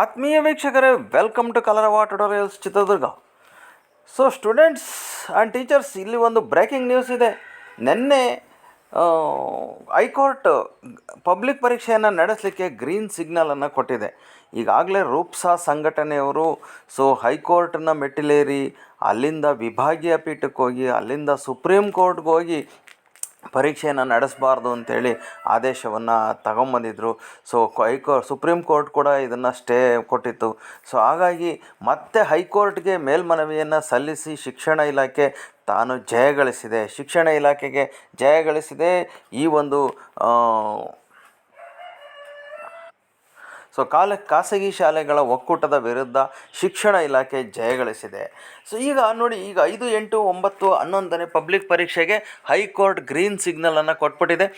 ಆತ್ಮೀಯ ವೀಕ್ಷಕರೇ welcome to Kalarava tutorials Chitradurga. So students and teachers ಇಲ್ಲಿ ಒಂದು ಬ್ರೇಕಿಂಗ್ ನ್ಯೂಸ್ ಇದೆ. ನಿನ್ನೆ ಹೈಕೋರ್ಟ್ ಪಬ್ಲಿಕ್ ಪರೀಕ್ಷೆಯನ್ನು ನಡೆಸಲಿಕ್ಕೆ ಗ್ರೀನ್ ಸಿಗ್ನಲನ್ನು ಕೊಟ್ಟಿದೆ. ಈಗಾಗಲೇ ರೂಪ್ಸಾ ಸಂಘಟನೆಯವರು ಸೊ ಹೈಕೋರ್ಟನ್ನ ಮೆಟ್ಟಿಲೇರಿ, ಅಲ್ಲಿಂದ ವಿಭಾಗೀಯ ಪೀಠಕ್ಕೆ ಹೋಗಿ ಅಲ್ಲಿಂದ ಸುಪ್ರೀಂ ಕೋರ್ಟ್ಗೆ ಹೋಗಿ ಪರೀಕ್ಷೆಯನ್ನು ನಡೆಸಬಾರ್ದು ಅಂತೇಳಿ ಆದೇಶವನ್ನು ತಗೊಂಬಂದಿದ್ರು. ಸೊ ಹೈಕೋ ಸುಪ್ರೀಂ ಕೋರ್ಟ್ ಕೂಡ ಇದನ್ನು ಸ್ಟೇ ಕೊಟ್ಟಿತ್ತು. ಸೊ ಹಾಗಾಗಿ ಮತ್ತೆ ಹೈಕೋರ್ಟ್ಗೆ ಮೇಲ್ಮನವಿಯನ್ನು ಸಲ್ಲಿಸಿ ಶಿಕ್ಷಣ ಇಲಾಖೆ ತಾನು ಜಯಗಳಿಸಿದೆ ಶಿಕ್ಷಣ ಇಲಾಖೆಗೆ ಜಯಗಳಿಸಿದೆ ಈ ಒಂದು ಸೊ ಕಾಲ, ಖಾಸಗಿ ಶಾಲೆಗಳ ಒಕ್ಕೂಟದ ವಿರುದ್ಧ ಶಿಕ್ಷಣ ಇಲಾಖೆ ಜಯಗಳಿಸಿದೆ ಸೊ ಈಗ ನೋಡಿ, ಈಗ ಐದು ಎಂಟು ಒಂಬತ್ತು ಹನ್ನೊಂದನೇ ಪಬ್ಲಿಕ್ ಪರೀಕ್ಷೆಗೆ ಹೈಕೋರ್ಟ್ ಗ್ರೀನ್ ಸಿಗ್ನಲನ್ನು ಕೊಟ್ಬಿಟ್ಟಿದೆ.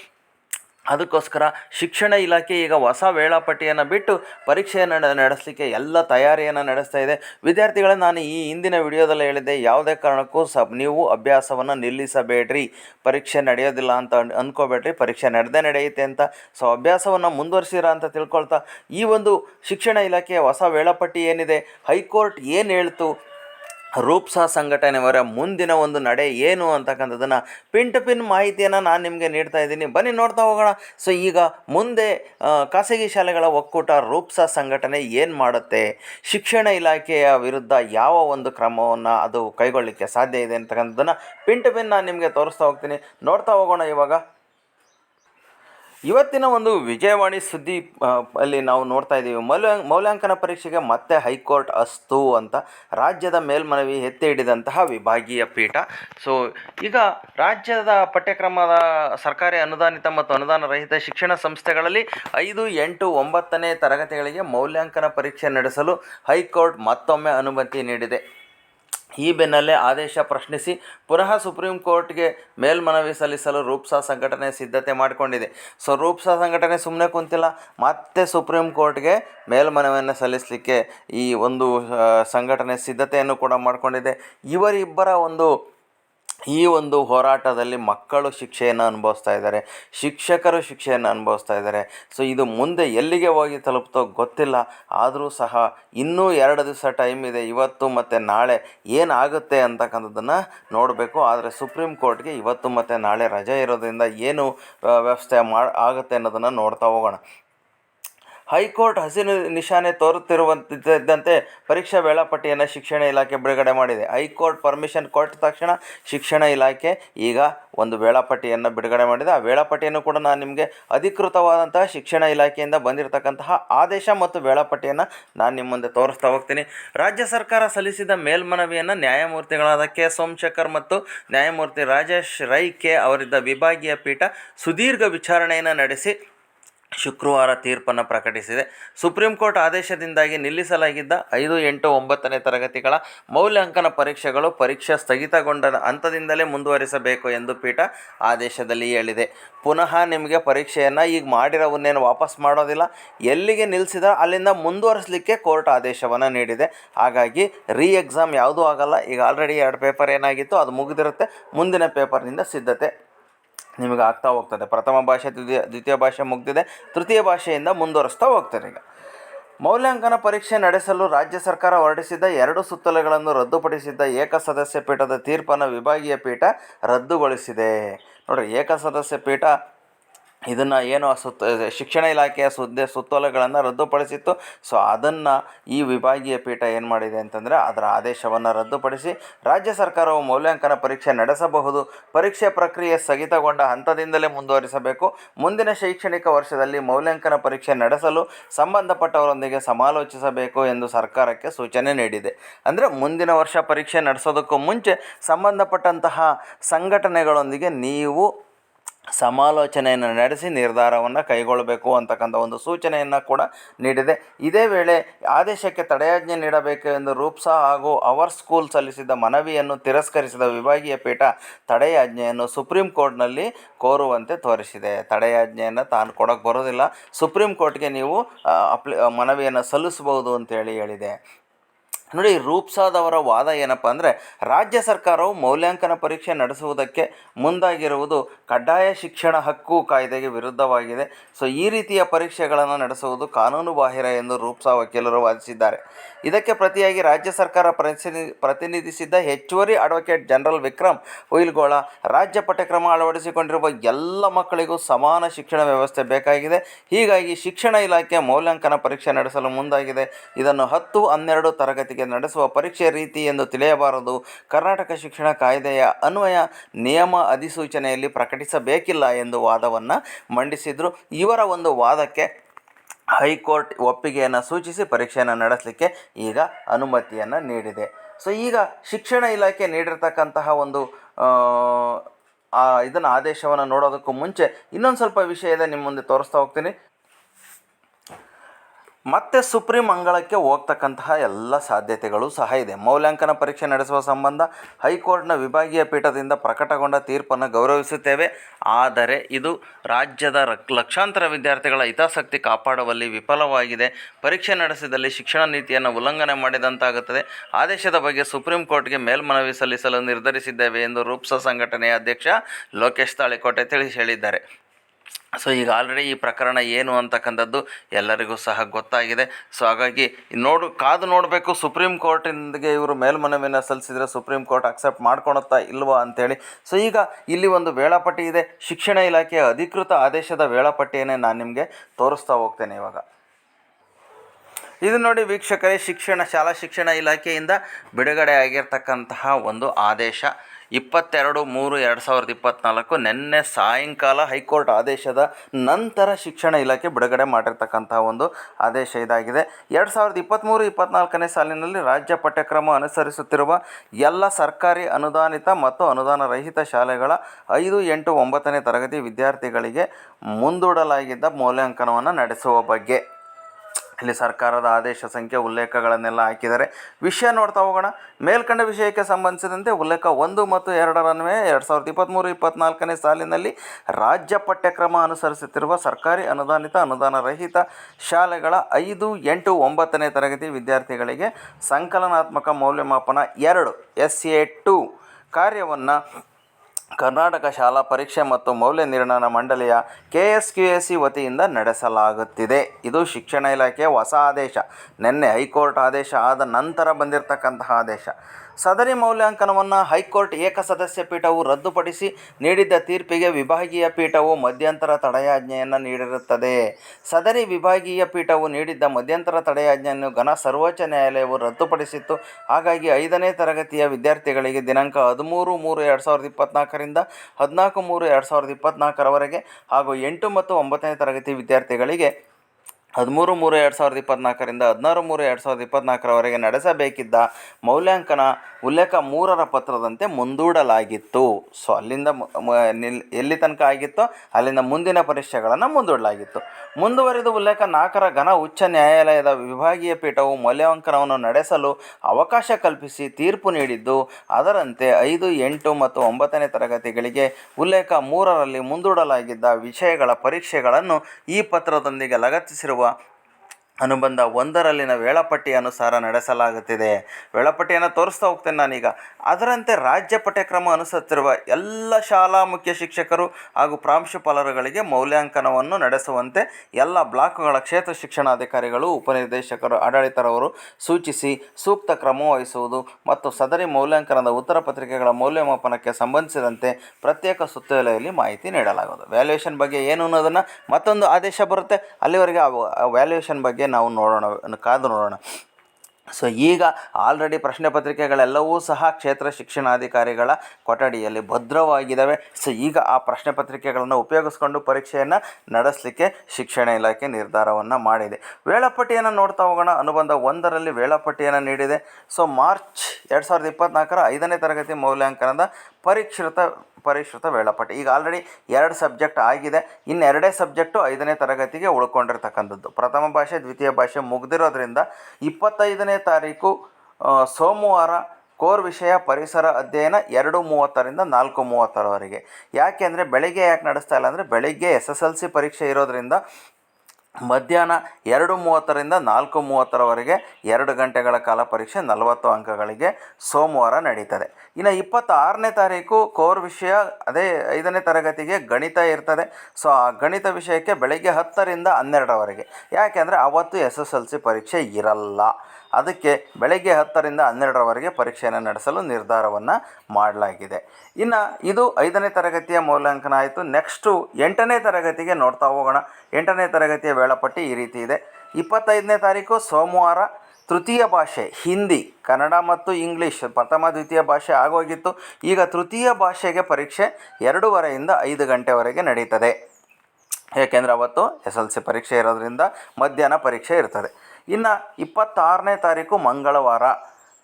ಅದಕ್ಕೋಸ್ಕರ ಶಿಕ್ಷಣ ಇಲಾಖೆ ಈಗ ಹೊಸ ವೇಳಾಪಟ್ಟಿಯನ್ನು ಬಿಟ್ಟು ಪರೀಕ್ಷೆಯನ್ನು ನಡೆ, ನಡೆಸಲಿಕ್ಕೆ ಎಲ್ಲ ತಯಾರಿಯನ್ನು ನಡೆಸ್ತಾ ಇದೆ. ವಿದ್ಯಾರ್ಥಿಗಳೇ, ನಾನು ಈ ಹಿಂದಿನ ವಿಡಿಯೋದಲ್ಲಿ ಹೇಳಿದ್ದೆ, ಯಾವುದೇ ಕಾರಣಕ್ಕೂ ಸಬ್, ನೀವು ಅಭ್ಯಾಸವನ್ನು ನಿಲ್ಲಿಸಬೇಡ್ರಿ. ಪರೀಕ್ಷೆ ನಡೆಯೋದಿಲ್ಲ ಅಂತ ಅಂದ್ಕೋಬೇಡ್ರಿ ಪರೀಕ್ಷೆ ನಡೆದೇ ನಡೆಯುತ್ತೆ ಅಂತ. ಸೊ, ಅಭ್ಯಾಸವನ್ನು ಮುಂದುವರಿಸಿರ ಅಂತ ತಿಳ್ಕೊಳ್ತಾ, ಈ ಒಂದು ಶಿಕ್ಷಣ ಇಲಾಖೆಯ ಹೊಸ ವೇಳಾಪಟ್ಟಿ ಏನಿದೆ? ಹೈಕೋರ್ಟ್ ಏನು ಹೇಳ್ತು? ರೂಪ್ಸಾ ಸಂಘಟನೆಯವರ ಮುಂದಿನ ಒಂದು ನಡೆ ಏನು ಅಂತಕ್ಕಂಥದ್ದನ್ನು ಪಿನ್ ಟು ಪಿನ್ ಮಾಹಿತಿಯನ್ನು ನಾನು ನಿಮಗೆ ನೀಡ್ತಾ ಇದ್ದೀನಿ. ಬನ್ನಿ ನೋಡ್ತಾ ಹೋಗೋಣ. ಸೊ ಈಗ ಮುಂದೆ ಖಾಸಗಿ ಶಾಲೆಗಳ ಒಕ್ಕೂಟ ರೂಪ್ಸಾ ಸಂಘಟನೆ ಏನು ಮಾಡುತ್ತೆ? ಶಿಕ್ಷಣ ಇಲಾಖೆಯ ವಿರುದ್ಧ ಯಾವ ಒಂದು ಕ್ರಮವನ್ನು ಅದು ಕೈಗೊಳ್ಳಲಿಕ್ಕೆ ಸಾಧ್ಯ ಇದೆ ಅಂತಕ್ಕಂಥದ್ದನ್ನು ಪಿನ್ ಟು ಪಿನ್ ನಾನು ನಿಮಗೆ ತೋರಿಸ್ತಾ ಹೋಗ್ತೀನಿ. ನೋಡ್ತಾ ಹೋಗೋಣ ಇವಾಗ. ಇವತ್ತಿನ ಒಂದು ವಿಜಯವಾಣಿ ಸುದ್ದಿ ಅಲ್ಲಿ ನಾವು ನೋಡ್ತಾ ಇದ್ದೀವಿ. ಮೌಲ್ಯ, ಮೌಲ್ಯಾಂಕನ ಪರೀಕ್ಷೆಗೆ ಮತ್ತೆ ಹೈಕೋರ್ಟ್ ಅಸ್ತು ಅಂತ ರಾಜ್ಯದ ಮೇಲ್ಮನವಿ ಎತ್ತಿ ಹಿಡಿದಂತಹ ವಿಭಾಗೀಯ ಪೀಠ. ಸೊ ಈಗ ರಾಜ್ಯದ ಪಠ್ಯಕ್ರಮದ ಸರ್ಕಾರಿ ಅನುದಾನಿತ ಮತ್ತು ಅನುದಾನ ರಹಿತ ಶಿಕ್ಷಣ ಸಂಸ್ಥೆಗಳಲ್ಲಿ ಐದು, ಎಂಟು, ಒಂಬತ್ತನೇ ತರಗತಿಗಳಿಗೆ ಮೌಲ್ಯಾಂಕನ ಪರೀಕ್ಷೆ ನಡೆಸಲು ಹೈಕೋರ್ಟ್ ಮತ್ತೊಮ್ಮೆ ಅನುಮತಿ ನೀಡಿದೆ. ಈ ಬೆನ್ನಲ್ಲೇ ಆದೇಶ ಪ್ರಶ್ನಿಸಿ ಪುನಃ ಸುಪ್ರೀಂ ಕೋರ್ಟ್ಗೆ ಮೇಲ್ಮನವಿ ಸಲ್ಲಿಸಲು ರೂಪ್ಸಾ ಸಂಘಟನೆ ಸಿದ್ಧತೆ ಮಾಡಿಕೊಂಡಿದೆ. ಸೊ, ರೂಪ್ಸಾ ಸಂಘಟನೆ ಸುಮ್ಮನೆ ಕುಂತಿಲ್ಲ. ಮತ್ತೆ ಸುಪ್ರೀಂ ಕೋರ್ಟ್ಗೆ ಮೇಲ್ಮನವಿಯನ್ನು ಸಲ್ಲಿಸಲಿಕ್ಕೆ ಈ ಒಂದು ಸಂಘಟನೆ ಸಿದ್ಧತೆಯನ್ನು ಕೂಡ ಮಾಡಿಕೊಂಡಿದೆ. ಇವರಿಬ್ಬರ ಒಂದು ಈ ಒಂದು ಹೋರಾಟದಲ್ಲಿ ಮಕ್ಕಳು ಶಿಕ್ಷೆಯನ್ನು ಅನುಭವಿಸ್ತಾ ಇದ್ದಾರೆ, ಶಿಕ್ಷಕರು ಶಿಕ್ಷೆಯನ್ನು ಅನುಭವಿಸ್ತಾ ಇದ್ದಾರೆ. ಸೊ ಇದು ಮುಂದೆ ಎಲ್ಲಿಗೆ ಹೋಗಿ ತಲುಪ್ತೋ ಗೊತ್ತಿಲ್ಲ. ಆದರೂ ಸಹ ಇನ್ನೂ ಎರಡು ದಿವಸ ಟೈಮ್ ಇದೆ, ಇವತ್ತು ಮತ್ತು ನಾಳೆ ಏನಾಗುತ್ತೆ ಅಂತಕ್ಕಂಥದ್ದನ್ನು ನೋಡಬೇಕು. ಆದರೆ ಸುಪ್ರೀಂ ಕೋರ್ಟ್ಗೆ ಇವತ್ತು ಮತ್ತು ನಾಳೆ ರಜೆ ಇರೋದ್ರಿಂದ ಏನು ವ್ಯವಸ್ಥೆ ಮಾ, ಆಗುತ್ತೆ ಅನ್ನೋದನ್ನು ನೋಡ್ತಾ ಹೋಗೋಣ. ಹೈಕೋರ್ಟ್ ಹಸಿರು ನಿಶಾನೆ ತೋರುತ್ತಿರುವಂತಿದ್ದಂತೆ ಪರೀಕ್ಷಾ ವೇಳಾಪಟ್ಟಿಯನ್ನು ಶಿಕ್ಷಣ ಇಲಾಖೆ ಬಿಡುಗಡೆ ಮಾಡಿದೆ. ಹೈಕೋರ್ಟ್ ಪರ್ಮಿಷನ್ ಕೊಟ್ಟ ತಕ್ಷಣ ಶಿಕ್ಷಣ ಇಲಾಖೆ ಈಗ ಒಂದು ವೇಳಾಪಟ್ಟಿಯನ್ನು ಬಿಡುಗಡೆ ಮಾಡಿದೆ. ಆ ವೇಳಾಪಟ್ಟಿಯನ್ನು ಕೂಡ ನಾನು ನಿಮಗೆ ಅಧಿಕೃತವಾದಂತಹ ಶಿಕ್ಷಣ ಇಲಾಖೆಯಿಂದ ಬಂದಿರತಕ್ಕಂತಹ ಆದೇಶ ಮತ್ತು ವೇಳಾಪಟ್ಟಿಯನ್ನು ನಾನು ನಿಮ್ಮ ಮುಂದೆ ತೋರಿಸ್ತಾ ಹೋಗ್ತೀನಿ. ರಾಜ್ಯ ಸರ್ಕಾರ ಸಲ್ಲಿಸಿದ ಮೇಲ್ಮನವಿಯನ್ನು ನ್ಯಾಯಮೂರ್ತಿಗಳಾದ ಕೆ. ಸೋಮಶೇಖರ್ ಮತ್ತು ನ್ಯಾಯಮೂರ್ತಿ ರಾಜೇಶ್ ರೈ ಕೆ ಅವರಿದ್ದ ವಿಭಾಗೀಯ ಪೀಠ ಸುದೀರ್ಘ ವಿಚಾರಣೆಯನ್ನು ನಡೆಸಿ ಶುಕ್ರವಾರ ತೀರ್ಪನ್ನು ಪ್ರಕಟಿಸಿದೆ. ಸುಪ್ರೀಂ ಕೋರ್ಟ್ ಆದೇಶದಿಂದಾಗಿ ನಿಲ್ಲಿಸಲಾಗಿದ್ದ ಐದು, ಎಂಟು, ಒಂಬತ್ತನೇ ತರಗತಿಗಳ ಮೌಲ್ಯಾಂಕನ ಪರೀಕ್ಷೆಗಳು ಪರೀಕ್ಷೆ ಸ್ಥಗಿತಗೊಂಡ ಹಂತದಿಂದಲೇ ಮುಂದುವರಿಸಬೇಕು ಎಂದು ಪೀಠ ಆದೇಶದಲ್ಲಿ ಹೇಳಿದೆ. ಪುನಃ ನಿಮಗೆ ಪರೀಕ್ಷೆಯನ್ನು ಈಗ ಮಾಡಿರೋವನ್ನೇನು ವಾಪಸ್ ಮಾಡೋದಿಲ್ಲ? ಎಲ್ಲಿಗೆ ನಿಲ್ಲಿಸಿದ ಅಲ್ಲಿಂದ ಮುಂದುವರಿಸಲಿಕ್ಕೆ ಕೋರ್ಟ್ ಆದೇಶವನ್ನು ನೀಡಿದೆ. ಹಾಗಾಗಿ ರೀ ಎಕ್ಸಾಮ್ ಯಾವುದೂ ಆಗಲ್ಲ. ಈಗ ಆಲ್ರೆಡಿ ಎರಡು ಪೇಪರ್ ಏನಾಗಿತ್ತು, ಅದು ಮುಗಿದಿರುತ್ತೆ. ಮುಂದಿನ ಪೇಪರ್ನಿಂದ ಸಿದ್ಧತೆ. ನಿಮಗೆ ಆಗ್ತಾ ಹೋಗ್ತದೆ. ಪ್ರಥಮ ಭಾಷೆ, ದ್ವಿತೀಯ ದ್ವಿತೀಯ ಭಾಷೆ ಮುಗ್ದಿದೆ. ತೃತೀಯ ಭಾಷೆಯಿಂದ ಮುಂದುವರಿಸ್ತಾ ಹೋಗ್ತಾರೆ ಈಗ. ಮೌಲ್ಯಾಂಕನ ಪರೀಕ್ಷೆ ನಡೆಸಲು ರಾಜ್ಯ ಸರ್ಕಾರ ಹೊರಡಿಸಿದ್ದ ಎರಡು ಸುತ್ತಲೆಗಳನ್ನು ರದ್ದುಪಡಿಸಿದ್ದ ಏಕಸದಸ್ಯ ಪೀಠದ ತೀರ್ಪನ್ನು ವಿಭಾಗೀಯ ಪೀಠ ರದ್ದುಗೊಳಿಸಿದೆ. ನೋಡಿರಿ, ಏಕಸದಸ್ಯ ಪೀಠ ಇದನ್ನು ಏನು ಸುತ್ತ, ಶಿಕ್ಷಣ ಇಲಾಖೆಯ ಸುದ್ದಿ, ಸುತ್ತೋಲೆಗಳನ್ನು ರದ್ದುಪಡಿಸಿತ್ತು. ಸೊ ಅದನ್ನು ಈ ವಿಭಾಗೀಯ ಪೀಠ ಏನು ಮಾಡಿದೆ ಅಂತಂದರೆ ಅದರ ಆದೇಶವನ್ನು ರದ್ದುಪಡಿಸಿ ರಾಜ್ಯ ಸರ್ಕಾರವು ಮೌಲ್ಯಾಂಕನ ಪರೀಕ್ಷೆ ನಡೆಸಬಹುದು. ಪರೀಕ್ಷೆ ಪ್ರಕ್ರಿಯೆ ಸ್ಥಗಿತಗೊಂಡ ಹಂತದಿಂದಲೇ ಮುಂದುವರಿಸಬೇಕು. ಮುಂದಿನ ಶೈಕ್ಷಣಿಕ ವರ್ಷದಲ್ಲಿ ಮೌಲ್ಯಾಂಕನ ಪರೀಕ್ಷೆ ನಡೆಸಲು ಸಂಬಂಧಪಟ್ಟವರೊಂದಿಗೆ ಸಮಾಲೋಚಿಸಬೇಕು ಎಂದು ಸರ್ಕಾರಕ್ಕೆ ಸೂಚನೆ ನೀಡಿದೆ. ಅಂದರೆ ಮುಂದಿನ ವರ್ಷ ಪರೀಕ್ಷೆ ನಡೆಸೋದಕ್ಕೂ ಮುಂಚೆ ಸಂಬಂಧಪಟ್ಟಂತಹ ಸಂಘಟನೆಗಳೊಂದಿಗೆ ನೀವು ಸಮಾಲೋಚನೆಯನ್ನು ನಡೆಸಿ ನಿರ್ಧಾರವನ್ನು ಕೈಗೊಳ್ಳಬೇಕು ಅಂತಕ್ಕಂಥ ಒಂದು ಸೂಚನೆಯನ್ನು ಕೂಡ ನೀಡಿದೆ. ಇದೇ ವೇಳೆ ಆದೇಶಕ್ಕೆ ತಡೆಯಾಜ್ಞೆ ನೀಡಬೇಕು ಎಂದು ರೂಪ್ಸಾ ಹಾಗೂ ಅವರ್ ಸ್ಕೂಲ್ ಸಲ್ಲಿಸಿದ್ದ ಮನವಿಯನ್ನು ತಿರಸ್ಕರಿಸಿದ ವಿಭಾಗೀಯ ಪೀಠ ತಡೆಯಾಜ್ಞೆಯನ್ನು ಸುಪ್ರೀಂ ಕೋರ್ಟ್ನಲ್ಲಿ ಕೋರುವಂತೆ ತೋರಿಸಿದೆ. ತಡೆಯಾಜ್ಞೆಯನ್ನು ತಾನು ಕೊಡೋಕ್ಕೆ ಬರೋದಿಲ್ಲ. ಸುಪ್ರೀಂ ಕೋರ್ಟ್ಗೆ ನೀವು ಅಪ್ಲಿ, ಮನವಿಯನ್ನು ಸಲ್ಲಿಸಬಹುದು ಅಂತೇಳಿ ಹೇಳಿದೆ. ನೋಡಿ, ರೂಪ್ಸಾದವರ ವಾದ ಏನಪ್ಪ ಅಂದರೆ, ರಾಜ್ಯ ಸರ್ಕಾರವು ಮೌಲ್ಯಾಂಕನ ಪರೀಕ್ಷೆ ನಡೆಸುವುದಕ್ಕೆ ಮುಂದಾಗಿರುವುದು ಕಡ್ಡಾಯ ಶಿಕ್ಷಣ ಹಕ್ಕು ಕಾಯ್ದೆಗೆ ವಿರುದ್ಧವಾಗಿದೆ. ಸೊ, ಈ ರೀತಿಯ ಪರೀಕ್ಷೆಗಳನ್ನು ನಡೆಸುವುದು ಕಾನೂನು ಬಾಹಿರ ಎಂದು ರೂಪ್ಸಾ ವಕೀಲರು ವಾದಿಸಿದ್ದಾರೆ. ಇದಕ್ಕೆ ಪ್ರತಿಯಾಗಿ ರಾಜ್ಯ ಸರ್ಕಾರ ಪ್ರತಿನಿ, ಪ್ರತಿನಿಧಿಸಿದ್ದ ಹೆಚ್ಚುವರಿ ಅಡ್ವೊಕೇಟ್ ಜನರಲ್ ವಿಕ್ರಮ್ ಉಯಿಲ್ಗೋಳ ರಾಜ್ಯ ಪಠ್ಯಕ್ರಮ ಅಳವಡಿಸಿಕೊಂಡಿರುವ ಎಲ್ಲ ಮಕ್ಕಳಿಗೂ ಸಮಾನ ಶಿಕ್ಷಣ ವ್ಯವಸ್ಥೆ ಬೇಕಾಗಿದೆ. ಹೀಗಾಗಿ ಶಿಕ್ಷಣ ಇಲಾಖೆ ಮೌಲ್ಯಾಂಕನ ಪರೀಕ್ಷೆ ನಡೆಸಲು ಮುಂದಾಗಿದೆ. ಇದನ್ನು ಹತ್ತು ಹನ್ನೆರಡು ತರಗತಿಗೆ ನಡೆಸುವ ಪರೀಕ್ಷೆ ರೀತಿ ಎಂದು ತಿಳಿಯಬಾರದು. ಕರ್ನಾಟಕ ಶಿಕ್ಷಣ ಕಾಯ್ದೆಯ ಅನ್ವಯ ನಿಯಮ ಅಧಿಸೂಚನೆಯಲ್ಲಿ ಪ್ರಕಟಿಸಬೇಕಿಲ್ಲ ಎಂದು ವಾದವನ್ನು ಮಂಡಿಸಿದರು. ಇವರ ಒಂದು ವಾದಕ್ಕೆ ಹೈಕೋರ್ಟ್ ಒಪ್ಪಿಗೆಯನ್ನು ಸೂಚಿಸಿ ಪರೀಕ್ಷೆಯನ್ನು ನಡೆಸಲಿಕ್ಕೆ ಈಗ ಅನುಮತಿಯನ್ನು ನೀಡಿದೆ. ಸೊ ಈಗ ಶಿಕ್ಷಣ ಇಲಾಖೆ ನೀಡಿರ್ತಕ್ಕಂತಹ ಒಂದು ಇದನ್ನು ಆದೇಶವನ್ನು ನೋಡೋದಕ್ಕೂ ಮುಂಚೆ ಇನ್ನೊಂದು ಸ್ವಲ್ಪ ವಿಷಯದ ನಿಮ್ಮ ಮುಂದೆ ತೋರಿಸ್ತಾ ಹೋಗ್ತೀನಿ. ಮತ್ತೆ ಸುಪ್ರೀಂ ಅಂಗಳಕ್ಕೆ ಹೋಗ್ತಕ್ಕಂತಹ ಎಲ್ಲ ಸಾಧ್ಯತೆಗಳು ಸಹ ಇದೆ. ಮೌಲ್ಯಾಂಕನ ಪರೀಕ್ಷೆ ನಡೆಸುವ ಸಂಬಂಧ ಹೈಕೋರ್ಟ್ನ ವಿಭಾಗೀಯ ಪೀಠದಿಂದ ಪ್ರಕಟಗೊಂಡ ತೀರ್ಪನ್ನು ಗೌರವಿಸುತ್ತೇವೆ. ಆದರೆ ಇದು ರಾಜ್ಯದ ಲಕ್ಷಾಂತರ ವಿದ್ಯಾರ್ಥಿಗಳ ಹಿತಾಸಕ್ತಿ ಕಾಪಾಡುವಲ್ಲಿ ವಿಫಲವಾಗಿದೆ. ಪರೀಕ್ಷೆ ನಡೆಸಿದಲ್ಲಿ ಶಿಕ್ಷಣ ನೀತಿಯನ್ನು ಉಲ್ಲಂಘನೆ ಮಾಡಿದಂತಾಗುತ್ತದೆ. ಆದೇಶದ ಬಗ್ಗೆ ಸುಪ್ರೀಂ ಕೋರ್ಟ್ಗೆ ಮೇಲ್ಮನವಿ ಸಲ್ಲಿಸಲು ನಿರ್ಧರಿಸಿದ್ದೇವೆ ಎಂದು ರೂಪ್ಸ ಸಂಘಟನೆಯ ಅಧ್ಯಕ್ಷ ಲೋಕೇಶ್ ತಾಳಿಕೋಟೆ ತಿಳಿಸಿ ಹೇಳಿದ್ದಾರೆ. ಸೊ ಈಗ ಆಲ್ರೆಡಿ ಈ ಪ್ರಕರಣ ಏನು ಅಂತಕ್ಕಂಥದ್ದು ಎಲ್ಲರಿಗೂ ಸಹ ಗೊತ್ತಾಗಿದೆ. ಸೊ ಹಾಗಾಗಿ ನೋಡು, ಕಾದು ನೋಡಬೇಕು, ಸುಪ್ರೀಂ ಕೋರ್ಟಿಂದಿಗೆ ಇವರು ಮೇಲ್ಮನವಿಯನ್ನು ಸಲ್ಲಿಸಿದರೆ ಸುಪ್ರೀಂ ಕೋರ್ಟ್ ಅಕ್ಸೆಪ್ಟ್ ಮಾಡ್ಕೊಳುತ್ತಾ ಇಲ್ವಾ ಅಂತೇಳಿ. ಸೊ ಈಗ ಇಲ್ಲಿ ಒಂದು ವೇಳಾಪಟ್ಟಿ ಇದೆ. ಶಿಕ್ಷಣ ಇಲಾಖೆಯ ಅಧಿಕೃತ ಆದೇಶದ ವೇಳಾಪಟ್ಟಿಯನ್ನೇ ನಾನು ನಿಮಗೆ ತೋರಿಸ್ತಾ ಹೋಗ್ತೇನೆ ಇವಾಗ. ಇದು ನೋಡಿ ವೀಕ್ಷಕರೇ, ಶಿಕ್ಷಣ, ಶಾಲಾ ಶಿಕ್ಷಣ ಇಲಾಖೆಯಿಂದ ಬಿಡುಗಡೆ ಆಗಿರ್ತಕ್ಕಂತಹ ಒಂದು ಆದೇಶ. ಇಪ್ಪತ್ತೆರಡು ಮೂರು ಎರಡು ಸಾವಿರದ ಇಪ್ಪತ್ತ್ನಾಲ್ಕು ನಿನ್ನೆ ಸಾಯಂಕಾಲ ಹೈಕೋರ್ಟ್ ಆದೇಶದ ನಂತರ ಶಿಕ್ಷಣ ಇಲಾಖೆ ಬಿಡುಗಡೆ ಮಾಡಿರ್ತಕ್ಕಂಥ ಒಂದು ಆದೇಶ ಇದಾಗಿದೆ. ಎರಡು ಸಾವಿರದ ಇಪ್ಪತ್ತ್ಮೂರು ಇಪ್ಪತ್ತ್ನಾಲ್ಕನೇ ಸಾಲಿನಲ್ಲಿ ರಾಜ್ಯ ಪಠ್ಯಕ್ರಮ ಅನುಸರಿಸುತ್ತಿರುವ ಎಲ್ಲ ಸರ್ಕಾರಿ ಅನುದಾನಿತ ಮತ್ತು ಅನುದಾನ ರಹಿತ ಶಾಲೆಗಳ ಐದು, ಎಂಟು, ಒಂಬತ್ತನೇ ತರಗತಿ ವಿದ್ಯಾರ್ಥಿಗಳಿಗೆ ಮುಂದೂಡಲಾಗಿದ್ದ ಮೌಲ್ಯಾಂಕನವನ್ನು ನಡೆಸುವ ಬಗ್ಗೆ. ಇಲ್ಲಿ ಸರ್ಕಾರದ ಆದೇಶ ಸಂಖ್ಯೆ ಉಲ್ಲೇಖಗಳನ್ನೆಲ್ಲ ಹಾಕಿದ್ದಾರೆ. ವಿಷಯ ನೋಡ್ತಾ ಹೋಗೋಣ. ಮೇಲ್ಕಂಡ ವಿಷಯಕ್ಕೆ ಸಂಬಂಧಿಸಿದಂತೆ ಉಲ್ಲೇಖ ಒಂದು ಮತ್ತು ಎರಡರನ್ವೇ ಎರಡು ಸಾವಿರದ ಇಪ್ಪತ್ತ್ಮೂರು ಇಪ್ಪತ್ತ್ನಾಲ್ಕನೇ ಸಾಲಿನಲ್ಲಿ ರಾಜ್ಯ ಪಠ್ಯಕ್ರಮ ಅನುಸರಿಸುತ್ತಿರುವ ಸರ್ಕಾರಿ ಅನುದಾನಿತ, ಅನುದಾನ ರಹಿತ ಶಾಲೆಗಳ ಐದು, ಎಂಟು, ಒಂಬತ್ತನೇ ತರಗತಿ ವಿದ್ಯಾರ್ಥಿಗಳಿಗೆ ಸಂಕಲನಾತ್ಮಕ ಮೌಲ್ಯಮಾಪನ ಎರಡು ಎಸ್ ಎ ಟು ಕಾರ್ಯವನ್ನು ಕರ್ನಾಟಕ ಶಾಲಾ ಪರೀಕ್ಷೆ ಮತ್ತು ಮೌಲ್ಯ ನಿರ್ಣಯನ ಮಂಡಳಿಯ K S Q S C ವತಿಯಿಂದ ನಡೆಸಲಾಗುತ್ತಿದೆ. ಇದು ಶಿಕ್ಷಣ ಇಲಾಖೆಯ ಹೊಸ ಆದೇಶ. ನಿನ್ನೆ ಹೈಕೋರ್ಟ್ ಆದೇಶ ಆದ ನಂತರ ಬಂದಿರತಕ್ಕಂತಹ ಆದೇಶ. ಸದರಿ ಮೌಲ್ಯಾಂಕನವನ್ನು ಹೈಕೋರ್ಟ್ ಏಕಸದಸ್ಯ ಪೀಠವು ರದ್ದುಪಡಿಸಿ ನೀಡಿದ್ದ ತೀರ್ಪಿಗೆ ವಿಭಾಗೀಯ ಪೀಠವು ಮಧ್ಯಂತರ ತಡೆಯಾಜ್ಞೆಯನ್ನು ನೀಡಿರುತ್ತದೆ. ಸದರಿ ವಿಭಾಗೀಯ ಪೀಠವು ನೀಡಿದ್ದ ಮಧ್ಯಂತರ ತಡೆಯಾಜ್ಞೆಯನ್ನು ಘನ ಸರ್ವೋಚ್ಚ ನ್ಯಾಯಾಲಯವು ರದ್ದುಪಡಿಸಿತ್ತು. ಹಾಗಾಗಿ ಐದನೇ ತರಗತಿಯ ವಿದ್ಯಾರ್ಥಿಗಳಿಗೆ ದಿನಾಂಕ ಹದಿಮೂರು ಮೂರು ಎರಡು ಸಾವಿರದ ಇಪ್ಪತ್ನಾಲ್ಕರಿಂದ ಹದಿನಾಲ್ಕು ಮೂರು ಎರಡು ಸಾವಿರದ ಇಪ್ಪತ್ನಾಲ್ಕರವರೆಗೆ ಹಾಗೂ ಎಂಟು ಮತ್ತು ಒಂಬತ್ತನೇ ತರಗತಿ ವಿದ್ಯಾರ್ಥಿಗಳಿಗೆ ಹದಿಮೂರು, ಮೂರು, ಎರಡು ಸಾವಿರದ ಇಪ್ಪತ್ತ್ನಾಲ್ಕರಿಂದ ಹದಿನಾರು, ಮೂರು, ಎರಡು ಸಾವಿರದ ಇಪ್ಪತ್ತ್ನಾಲ್ಕರವರೆಗೆ ನಡೆಸಬೇಕಿದ್ದ ಮೌಲ್ಯಾಂಕನ ಉಲ್ಲೇಖ ಮೂರರ ಪತ್ರದಂತೆ ಮುಂದೂಡಲಾಗಿತ್ತು. ಸೊ ಅಲ್ಲಿಂದ ನಿಲ್, ಎಲ್ಲಿ ತನಕ ಆಗಿತ್ತೋ ಅಲ್ಲಿಂದ ಮುಂದಿನ ಪರೀಕ್ಷೆಗಳನ್ನು ಮುಂದೂಡಲಾಗಿತ್ತು. ಮುಂದುವರಿದ ಉಲ್ಲೇಖ ನಾಲ್ಕರ ಘನ ಉಚ್ಚ ನ್ಯಾಯಾಲಯದ ವಿಭಾಗೀಯ ಪೀಠವು ಮೌಲ್ಯಾಂಕನವನ್ನು ನಡೆಸಲು ಅವಕಾಶ ಕಲ್ಪಿಸಿ ತೀರ್ಪು ನೀಡಿದ್ದು, ಅದರಂತೆ ಐದು, ಎಂಟು ಮತ್ತು ಒಂಬತ್ತನೇ ತರಗತಿಗಳಿಗೆ ಉಲ್ಲೇಖ ಮೂರರಲ್ಲಿ ಮುಂದೂಡಲಾಗಿದ್ದ ವಿಷಯಗಳ ಪರೀಕ್ಷೆಗಳನ್ನು ಈ ಪತ್ರದೊಂದಿಗೆ ಲಗತ್ತಿಸಿರುವ Драгоманова ಅನುಬಂಧ ಒಂದರಲ್ಲಿನ ವೇಳಾಪಟ್ಟಿ ಅನುಸಾರ ನಡೆಸಲಾಗುತ್ತಿದೆ. ವೇಳಾಪಟ್ಟಿಯನ್ನು ತೋರಿಸ್ತಾ ಹೋಗ್ತೇನೆ ನಾನೀಗ. ಅದರಂತೆ ರಾಜ್ಯ ಪಠ್ಯಕ್ರಮ ಅನುಸರಿಸಿರುವ ಎಲ್ಲ ಶಾಲಾ ಮುಖ್ಯ ಶಿಕ್ಷಕರು ಹಾಗೂ ಪ್ರಾಂಶುಪಾಲರುಗಳಿಗೆ ಮೌಲ್ಯಾಂಕನವನ್ನು ನಡೆಸುವಂತೆ ಎಲ್ಲ ಬ್ಲಾಕ್ಗಳ ಕ್ಷೇತ್ರ ಶಿಕ್ಷಣಾಧಿಕಾರಿಗಳು, ಉಪನಿರ್ದೇಶಕರು, ಆಡಳಿತರವರು ಸೂಚಿಸಿ ಸೂಕ್ತ ಕ್ರಮ ವಹಿಸುವುದು ಮತ್ತು ಸದರಿ ಮೌಲ್ಯಾಂಕನದ ಉತ್ತರ ಪತ್ರಿಕೆಗಳ ಮೌಲ್ಯಮಾಪನಕ್ಕೆ ಸಂಬಂಧಿಸಿದಂತೆ ಪ್ರತ್ಯೇಕ ಸುತ್ತೋಲೆಯಲ್ಲಿ ಮಾಹಿತಿ ನೀಡಲಾಗುವುದು. ವ್ಯಾಲ್ಯೂಯೇಷನ್ ಬಗ್ಗೆ ಏನು ಅನ್ನೋದನ್ನು ಮತ್ತೊಂದು ಆದೇಶ ಬರುತ್ತೆ. ಅಲ್ಲಿವರೆಗೆ ವ್ಯಾಲ್ಯೂಯೇಷನ್ ಬಗ್ಗೆ ನಾವು ನೋಡೋಣ ಕಾದು ನೋಡೋಣ. ಸೊ ಈಗ ಆಲ್ರೆಡಿ ಪ್ರಶ್ನೆ ಪತ್ರಿಕೆಗಳೆಲ್ಲವೂ ಸಹ ಕ್ಷೇತ್ರ ಶಿಕ್ಷಣಾಧಿಕಾರಿಗಳ ಕೊಠಡಿಯಲ್ಲಿ ಭದ್ರವಾಗಿದ್ದಾವೆ. ಸೊ ಈಗ ಆ ಪ್ರಶ್ನೆ ಪತ್ರಿಕೆಗಳನ್ನು ಉಪಯೋಗಿಸ್ಕೊಂಡು ಪರೀಕ್ಷೆಯನ್ನು ನಡೆಸಲಿಕ್ಕೆ ಶಿಕ್ಷಣ ಇಲಾಖೆ ನಿರ್ಧಾರವನ್ನು ಮಾಡಿದೆ. ವೇಳಾಪಟ್ಟಿಯನ್ನು ನೋಡ್ತಾ ಹೋಗೋಣ. ಅನುಬಂಧ ಒಂದರಲ್ಲಿ ವೇಳಾಪಟ್ಟಿಯನ್ನು ನೀಡಿದೆ. ಸೊ ಮಾರ್ಚ್ ಎರಡು ಸಾವಿರದ ಇಪ್ಪತ್ತ್ನಾಲ್ಕರ ಐದನೇ ತರಗತಿ ಮೌಲ್ಯಾಂಕನದ ಪರಿಷ್ಕೃತ ಪರಿಷ್ಕೃತ ವೇಳಾಪಟ್ಟಿ. ಈಗ ಆಲ್ರೆಡಿ ಎರಡು ಸಬ್ಜೆಕ್ಟ್ ಆಗಿದೆ. ಇನ್ನೆರಡೇ ಸಬ್ಜೆಕ್ಟು ಐದನೇ ತರಗತಿಗೆ ಉಳ್ಕೊಂಡಿರ್ತಕ್ಕಂಥದ್ದು. ಪ್ರಥಮ ಭಾಷೆ, ದ್ವಿತೀಯ ಭಾಷೆ ಮುಗ್ದಿರೋದ್ರಿಂದ ಇಪ್ಪತ್ತೈದನೇ ತಾರೀಕು ಸೋಮವಾರ ಕೋರ್ ವಿಷಯ ಪರಿಸರ ಅಧ್ಯಯನ ಎರಡು ಮೂವತ್ತರಿಂದ ನಾಲ್ಕು ಮೂವತ್ತರವರೆಗೆ. ಯಾಕೆ ಅಂದರೆ ಬೆಳಗ್ಗೆ ಯಾಕೆ ನಡೆಸ್ತಾ ಇಲ್ಲ ಅಂದರೆ ಬೆಳಗ್ಗೆ ಎಸ್ ಎಸ್ ಎಲ್ ಸಿ ಪರೀಕ್ಷೆ ಇರೋದರಿಂದ ಮಧ್ಯಾಹ್ನ ಎರಡು ಮೂವತ್ತರಿಂದ ನಾಲ್ಕು ಮೂವತ್ತರವರೆಗೆ ಎರಡು ಗಂಟೆಗಳ ಕಾಲ ಪರೀಕ್ಷೆ ನಲವತ್ತು ಅಂಕಗಳಿಗೆ ಸೋಮವಾರ ನಡೀತದೆ. ಇನ್ನು ಇಪ್ಪತ್ತಾರನೇ ತಾರೀಕು ಕೋರ್ ವಿಷಯ ಅದೇ ಐದನೇ ತರಗತಿಗೆ ಗಣಿತ ಇರ್ತದೆ. ಸೊ, ಆ ಗಣಿತ ವಿಷಯಕ್ಕೆ ಬೆಳಗ್ಗೆ ಹತ್ತರಿಂದ ಹನ್ನೆರಡರವರೆಗೆ. ಯಾಕೆಂದರೆ ಅವತ್ತು ಎಸ್ ಎಸ್ ಎಲ್ ಸಿ ಪರೀಕ್ಷೆ ಇರಲ್ಲ. ಅದಕ್ಕೆ ಬೆಳಗ್ಗೆ ಹತ್ತರಿಂದ ಹನ್ನೆರಡರವರೆಗೆ ಪರೀಕ್ಷೆಯನ್ನು ನಡೆಸಲು ನಿರ್ಧಾರವನ್ನು ಮಾಡಲಾಗಿದೆ. ಇನ್ನು ಇದು ಐದನೇ ತರಗತಿಯ ಮೌಲ್ಯಾಂಕನ ಆಯಿತು. ನೆಕ್ಸ್ಟು ಎಂಟನೇ ತರಗತಿಗೆ ನೋಡ್ತಾ ಹೋಗೋಣ. ಎಂಟನೇ ತರಗತಿಯ ವೇಳಾಪಟ್ಟಿ ಈ ರೀತಿ ಇದೆ. ಇಪ್ಪತ್ತೈದನೇ ತಾರೀಕು ಸೋಮವಾರ ತೃತೀಯ ಭಾಷೆ, ಹಿಂದಿ, ಕನ್ನಡ ಮತ್ತು ಇಂಗ್ಲೀಷ್, ಪ್ರಥಮ, ದ್ವಿತೀಯ ಭಾಷೆ ಆಗೋಗಿತ್ತು. ಈಗ ತೃತೀಯ ಭಾಷೆಗೆ ಪರೀಕ್ಷೆ ಎರಡೂವರೆಯಿಂದ ಐದು ಗಂಟೆವರೆಗೆ ನಡೀತದೆ. ಏಕೆಂದರೆ ಅವತ್ತು ಎಸ್ ಎಲ್ ಸಿ ಪರೀಕ್ಷೆ ಇರೋದರಿಂದ ಮಧ್ಯಾಹ್ನ ಪರೀಕ್ಷೆ ಇರ್ತದೆ. ಇನ್ನು ಇಪ್ಪತ್ತಾರನೇ ತಾರೀಕು ಮಂಗಳವಾರ.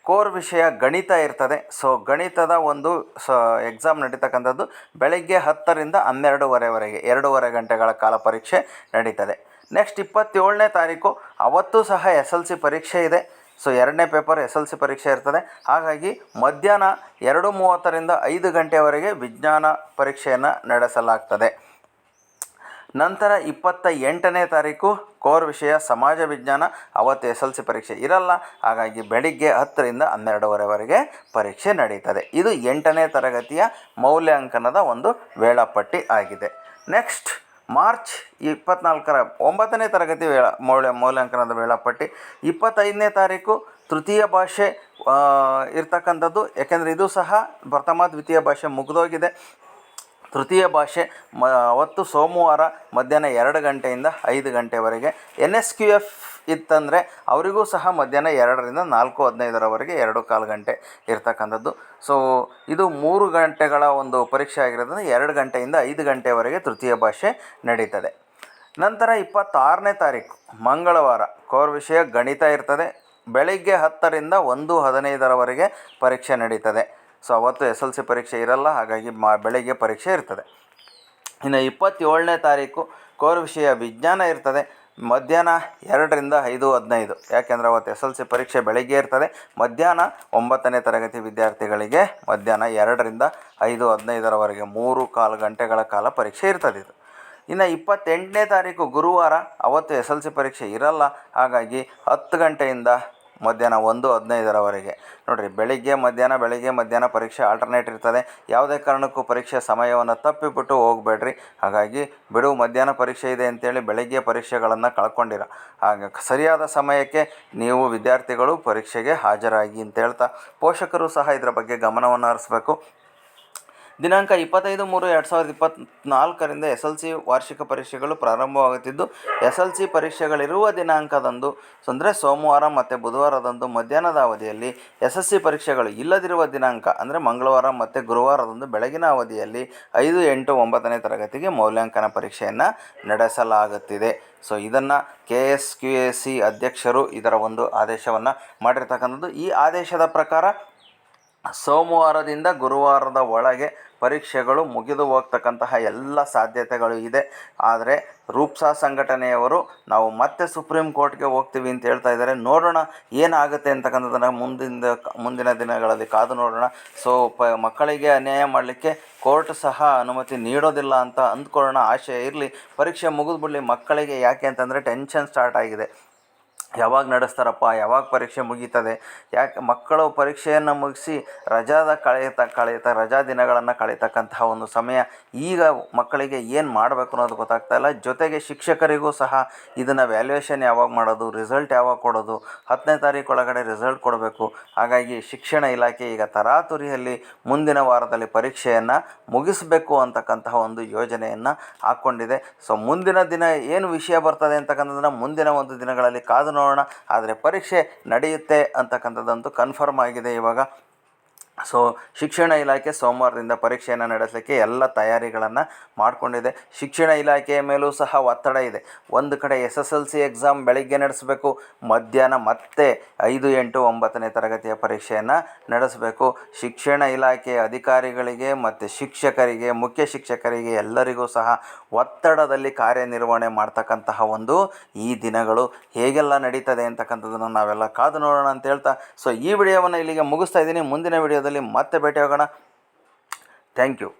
ಕೋರ್ ವಿಷಯ ಗಣಿತ ಇರ್ತದೆ. ಸೊ ಗಣಿತದ ಒಂದು ಸ ಎಕ್ಸಾಮ್ ನಡೀತಕ್ಕಂಥದ್ದು ಬೆಳಗ್ಗೆ ಹತ್ತರಿಂದ ಹನ್ನೆರಡುವರೆವರೆಗೆ, ಎರಡೂವರೆ ಗಂಟೆಗಳ ಕಾಲ ಪರೀಕ್ಷೆ ನಡೀತದೆ. ನೆಕ್ಸ್ಟ್ ಇಪ್ಪತ್ತೇಳನೇ ತಾರೀಕು, ಅವತ್ತು ಸಹ ಎಸ್ ಎಲ್ ಸಿ ಪರೀಕ್ಷೆ ಇದೆ. ಸೊ ಎರಡನೇ ಪೇಪರ್ ಎಸ್ ಎಲ್ ಸಿ ಪರೀಕ್ಷೆ ಇರ್ತದೆ. ಹಾಗಾಗಿ ಮಧ್ಯಾಹ್ನ ಎರಡು ಮೂವತ್ತರಿಂದ ಐದು ಗಂಟೆವರೆಗೆ ವಿಜ್ಞಾನ ಪರೀಕ್ಷೆಯನ್ನು ನಡೆಸಲಾಗ್ತದೆ. ನಂತರ ಇಪ್ಪತ್ತ ಎಂಟನೇ ತಾರೀಕು ಕೋರ್ ವಿಷಯ ಸಮಾಜ ವಿಜ್ಞಾನ, ಅವತ್ತು ಎಸ್ ಎಲ್ ಸಿ ಪರೀಕ್ಷೆ ಇರಲ್ಲ. ಹಾಗಾಗಿ ಬೆಳಿಗ್ಗೆ ಹತ್ತರಿಂದ ಹನ್ನೆರಡುವರೆವರೆಗೆ ಪರೀಕ್ಷೆ ನಡೀತದೆ. ಇದು ಎಂಟನೇ ತರಗತಿಯ ಮೌಲ್ಯಾಂಕನದ ಒಂದು ವೇಳಾಪಟ್ಟಿ ಆಗಿದೆ. ನೆಕ್ಸ್ಟ್, ಮಾರ್ಚ್ ಇಪ್ಪತ್ನಾಲ್ಕರ ಒಂಬತ್ತನೇ ತರಗತಿ ವೇಳ, ಮೌಲ್ಯ, ಮೌಲ್ಯಾಂಕನದ ವೇಳಾಪಟ್ಟಿ. ಇಪ್ಪತ್ತೈದನೇ ತಾರೀಕು ತೃತೀಯ ಭಾಷೆ ಇರ್ತಕ್ಕಂಥದ್ದು. ಯಾಕೆಂದರೆ ಇದು ಸಹ, ಪ್ರಥಮ, ದ್ವಿತೀಯ ಭಾಷೆ ಮುಗಿದೋಗಿದೆ. ತೃತೀಯ ಭಾಷೆ, ಮ, ಅವತ್ತು ಸೋಮವಾರ ಮಧ್ಯಾಹ್ನ ಎರಡು ಗಂಟೆಯಿಂದ ಐದು ಗಂಟೆವರೆಗೆ. ಎನ್ ಎಸ್ ಕ್ಯೂ ಎಫ್ ಇತ್ತಂದರೆ ಅವರಿಗೂ ಸಹ ಮಧ್ಯಾಹ್ನ ಎರಡರಿಂದ ನಾಲ್ಕು ಹದಿನೈದರವರೆಗೆ ಎರಡು ಕಾಲು ಗಂಟೆ ಇರ್ತಕ್ಕಂಥದ್ದು. ಸೊ ಇದು ಮೂರು ಗಂಟೆಗಳ ಒಂದು ಪರೀಕ್ಷೆ ಆಗಿರೋದ್ರಿಂದ ಎರಡು ಗಂಟೆಯಿಂದ ಐದು ಗಂಟೆವರೆಗೆ ತೃತೀಯ ಭಾಷೆ ನಡೀತದೆ. ನಂತರ ಇಪ್ಪತ್ತಾರನೇ ತಾರೀಕು, ಮಂಗಳವಾರ, ಕೋರ್ ವಿಷಯ ಗಣಿತ ಇರ್ತದೆ. ಬೆಳಿಗ್ಗೆ ಹತ್ತರಿಂದ ಒಂದು ಹದಿನೈದರವರೆಗೆ ಪರೀಕ್ಷೆ ನಡೀತದೆ. ಸೊ ಅವತ್ತು ಎಸ್ ಎಲ್ ಸಿ ಪರೀಕ್ಷೆ ಇರಲ್ಲ, ಹಾಗಾಗಿ ಮಾ, ಬೆಳಗ್ಗೆ ಪರೀಕ್ಷೆ ಇರ್ತದೆ. ಇನ್ನು ಇಪ್ಪತ್ತೇಳನೇ ತಾರೀಕು ಕೋರ್ ವಿಷಯ ವಿಜ್ಞಾನ ಇರ್ತದೆ. ಮಧ್ಯಾಹ್ನ ಎರಡರಿಂದ ಐದು ಹದಿನೈದು. ಯಾಕೆಂದರೆ ಅವತ್ತು ಎಸ್ ಎಲ್ ಸಿ ಪರೀಕ್ಷೆ ಬೆಳಗ್ಗೆ ಇರ್ತದೆ. ಮಧ್ಯಾಹ್ನ ಒಂಬತ್ತನೇ ತರಗತಿ ವಿದ್ಯಾರ್ಥಿಗಳಿಗೆ ಮಧ್ಯಾಹ್ನ ಎರಡರಿಂದ ಐದು ಹದಿನೈದರವರೆಗೆ ಮೂರು ಕಾಲು ಗಂಟೆಗಳ ಕಾಲ ಪರೀಕ್ಷೆ ಇರ್ತದೆ ಇದು. ಇನ್ನು ಇಪ್ಪತ್ತೆಂಟನೇ ತಾರೀಕು ಗುರುವಾರ ಅವತ್ತು ಎಸ್ ಎಲ್ ಸಿ ಪರೀಕ್ಷೆ ಇರಲ್ಲ. ಹಾಗಾಗಿ ಹತ್ತು ಗಂಟೆಯಿಂದ ಮಧ್ಯಾಹ್ನ ಒಂದು ಹದಿನೈದರವರೆಗೆ. ನೋಡಿರಿ, ಬೆಳಿಗ್ಗೆ ಮಧ್ಯಾಹ್ನ ಬೆಳಿಗ್ಗೆ ಮಧ್ಯಾಹ್ನ ಪರೀಕ್ಷೆ ಆಲ್ಟರ್ನೇಟ್ ಇರ್ತದೆ. ಯಾವುದೇ ಕಾರಣಕ್ಕೂ ಪರೀಕ್ಷೆ ಸಮಯವನ್ನು ತಪ್ಪಿಬಿಟ್ಟು ಹೋಗಬೇಡ್ರಿ. ಹಾಗಾಗಿ ಬಿಡು, ಮಧ್ಯಾಹ್ನ ಪರೀಕ್ಷೆ ಇದೆ ಅಂತೇಳಿ ಬೆಳಗ್ಗೆ ಪರೀಕ್ಷೆಗಳನ್ನು ಕಳ್ಕೊಂಡಿರ. ಆಗ ಸರಿಯಾದ ಸಮಯಕ್ಕೆ ನೀವು ವಿದ್ಯಾರ್ಥಿಗಳು ಪರೀಕ್ಷೆಗೆ ಹಾಜರಾಗಿ ಅಂತ ಹೇಳ್ತಾ, ಪೋಷಕರು ಸಹ ಇದರ ಬಗ್ಗೆ ಗಮನವನ್ನು ಹರಿಸ್ಬೇಕು. ದಿನಾಂಕ ಇಪ್ಪತ್ತೈದು ಮೂರು ಎರಡು ಸಾವಿರದ ಇಪ್ಪತ್ತ್ನಾಲ್ಕರಿಂದ ಎಸ್ ಎಲ್ ಸಿ ವಾರ್ಷಿಕ ಪರೀಕ್ಷೆಗಳು ಪ್ರಾರಂಭವಾಗುತ್ತಿದ್ದು ಎಸ್ ಎಲ್ ಸಿ ಪರೀಕ್ಷೆಗಳಿರುವ ದಿನಾಂಕದಂದು ಅಂದರೆ ಸೋಮವಾರ ಮತ್ತು ಬುಧವಾರದಂದು ಮಧ್ಯಾಹ್ನದ ಅವಧಿಯಲ್ಲಿ ಎಸ್ ಎಸ್ ಸಿ ಪರೀಕ್ಷೆಗಳು ಇಲ್ಲದಿರುವ ದಿನಾಂಕ ಅಂದರೆ ಮಂಗಳವಾರ ಮತ್ತು ಗುರುವಾರದಂದು ಬೆಳಗಿನ ಅವಧಿಯಲ್ಲಿ ಐದು, ಎಂಟು, ಒಂಬತ್ತನೇ ತರಗತಿಗೆ ಮೌಲ್ಯಾಂಕನ ಪರೀಕ್ಷೆಯನ್ನು ನಡೆಸಲಾಗುತ್ತಿದೆ. ಸೊ ಇದನ್ನು K S Q A C ಅಧ್ಯಕ್ಷರು ಇದರ ಒಂದು ಆದೇಶವನ್ನು ಮಾಡಿರ್ತಕ್ಕಂಥದ್ದು. ಈ ಆದೇಶದ ಪ್ರಕಾರ ಸೋಮವಾರದಿಂದ ಗುರುವಾರದ ಒಳಗೆ ಪರೀಕ್ಷೆಗಳು ಮುಗಿದು ಹೋಗ್ತಕ್ಕಂತಹ ಎಲ್ಲ ಸಾಧ್ಯತೆಗಳು ಇದೆ. ಆದರೆ ರೂಪ್ಸಾ ಸಂಘಟನೆಯವರು, ನಾವು ಮತ್ತೆ ಸುಪ್ರೀಂ ಕೋರ್ಟ್ಗೆ ಹೋಗ್ತೀವಿ ಅಂತ ಹೇಳ್ತಾ ಇದ್ದಾರೆ. ನೋಡೋಣ ಏನಾಗುತ್ತೆ ಅಂತಕ್ಕಂಥದ್ದನ್ನು ಮುಂದಿನ ಮುಂದಿನ ದಿನಗಳಲ್ಲಿ ಕಾದು ನೋಡೋಣ. ಸೊ ಪ, ಮಕ್ಕಳಿಗೆ ಅನ್ಯಾಯ ಮಾಡಲಿಕ್ಕೆ ಕೋರ್ಟ್ ಸಹ ಅನುಮತಿ ನೀಡೋದಿಲ್ಲ ಅಂತ ಅಂದ್ಕೊಳ್ಳೋಣ. ಆಶಯ ಇರಲಿ. ಪರೀಕ್ಷೆ ಮುಗಿದ್ಬಿಡಲಿ ಮಕ್ಕಳಿಗೆ ಯಾಕೆ ಅಂತಂದರೆ ಟೆನ್ಷನ್ ಸ್ಟಾರ್ಟ್ ಆಗಿದೆ. ಯಾವಾಗ ನಡೆಸ್ತಾರಪ್ಪ, ಯಾವಾಗ ಪರೀಕ್ಷೆ ಮುಗೀತದೆ, ಯಾಕೆ ಮಕ್ಕಳು ಪರೀಕ್ಷೆಯನ್ನು ಮುಗಿಸಿ ರಜಾದ ಕಳೆಯುತ್ತ ಕಳೆಯುತ್ತಾ ರಜಾ ದಿನಗಳನ್ನು ಕಳೀತಕ್ಕಂತಹ ಒಂದು ಸಮಯ ಈಗ ಮಕ್ಕಳಿಗೆ ಏನು ಮಾಡಬೇಕು ಅನ್ನೋದು ಗೊತ್ತಾಗ್ತಾ ಇಲ್ಲ. ಜೊತೆಗೆ ಶಿಕ್ಷಕರಿಗೂ ಸಹ ಇದನ್ನು ವ್ಯಾಲ್ಯೂಯೇಷನ್ ಯಾವಾಗ ಮಾಡೋದು ರಿಸಲ್ಟ್ ಯಾವಾಗ ಕೊಡೋದು, ಹತ್ತನೇ ತಾರೀಕು ಒಳಗಡೆ ರಿಸಲ್ಟ್ ಕೊಡಬೇಕು. ಹಾಗಾಗಿ ಶಿಕ್ಷಣ ಇಲಾಖೆ ಈಗ ತರಾತುರಿಯಲ್ಲಿ ಮುಂದಿನ ವಾರದಲ್ಲಿ ಪರೀಕ್ಷೆಯನ್ನು ಮುಗಿಸಬೇಕು ಅಂತಕ್ಕಂತಹ ಒಂದು ಯೋಜನೆಯನ್ನು ಹಾಕ್ಕೊಂಡಿದೆ ಸೊ ಮುಂದಿನ ದಿನ ಏನು ವಿಷಯ ಬರ್ತದೆ ಅಂತಕ್ಕಂಥದ್ದನ್ನು ಮುಂದಿನ ಒಂದು ದಿನಗಳಲ್ಲಿ ಕಾದು ನೋಡೋಣ. ಆದರೆ ಪರೀಕ್ಷೆ ನಡೆಯುತ್ತೆ ಅಂತಕ್ಕಂಥದ್ದಂತೂ ಕನ್ಫರ್ಮ್ ಆಗಿದೆ ಇವಾಗ. ಸೊ ಶಿಕ್ಷಣ ಇಲಾಖೆ ಸೋಮವಾರದಿಂದ ಪರೀಕ್ಷೆಯನ್ನು ನಡೆಸಲಿಕ್ಕೆ ಎಲ್ಲ ತಯಾರಿಗಳನ್ನು ಮಾಡಿಕೊಂಡಿದೆ. ಶಿಕ್ಷಣ ಇಲಾಖೆಯ ಮೇಲೂ ಸಹ ಒತ್ತಡ ಇದೆ. ಒಂದು ಕಡೆ S S L C exam ಬೆಳಗ್ಗೆ ನಡೆಸಬೇಕು, ಮಧ್ಯಾಹ್ನ ಮತ್ತೆ ಐದು, ಎಂಟು, ಒಂಬತ್ತನೇ ತರಗತಿಯ ಪರೀಕ್ಷೆಯನ್ನು ನಡೆಸಬೇಕು. ಶಿಕ್ಷಣ ಇಲಾಖೆಯ ಅಧಿಕಾರಿಗಳಿಗೆ ಮತ್ತು ಶಿಕ್ಷಕರಿಗೆ, ಮುಖ್ಯ ಶಿಕ್ಷಕರಿಗೆ ಎಲ್ಲರಿಗೂ ಸಹ ಒತ್ತಡದಲ್ಲಿ ಕಾರ್ಯನಿರ್ವಹಣೆ ಮಾಡ್ತಕ್ಕಂತಹ ಒಂದು ಈ ದಿನಗಳು ಹೇಗೆಲ್ಲ ನಡೀತದೆ ಅಂತಕ್ಕಂಥದ್ದನ್ನು ನಾವೆಲ್ಲ ಕಾದು ನೋಡೋಣ ಅಂತ ಹೇಳ್ತಾ, ಸೊ ಈ ವಿಡಿಯೋವನ್ನು ಇಲ್ಲಿಗೆ ಮುಗಿಸ್ತಾ ಇದ್ದೀನಿ. ಮುಂದಿನ ವಿಡಿಯೋದಲ್ಲಿ ಮತ್ತೆ ಭೇಟಿ ಆಗೋಣ. Thank you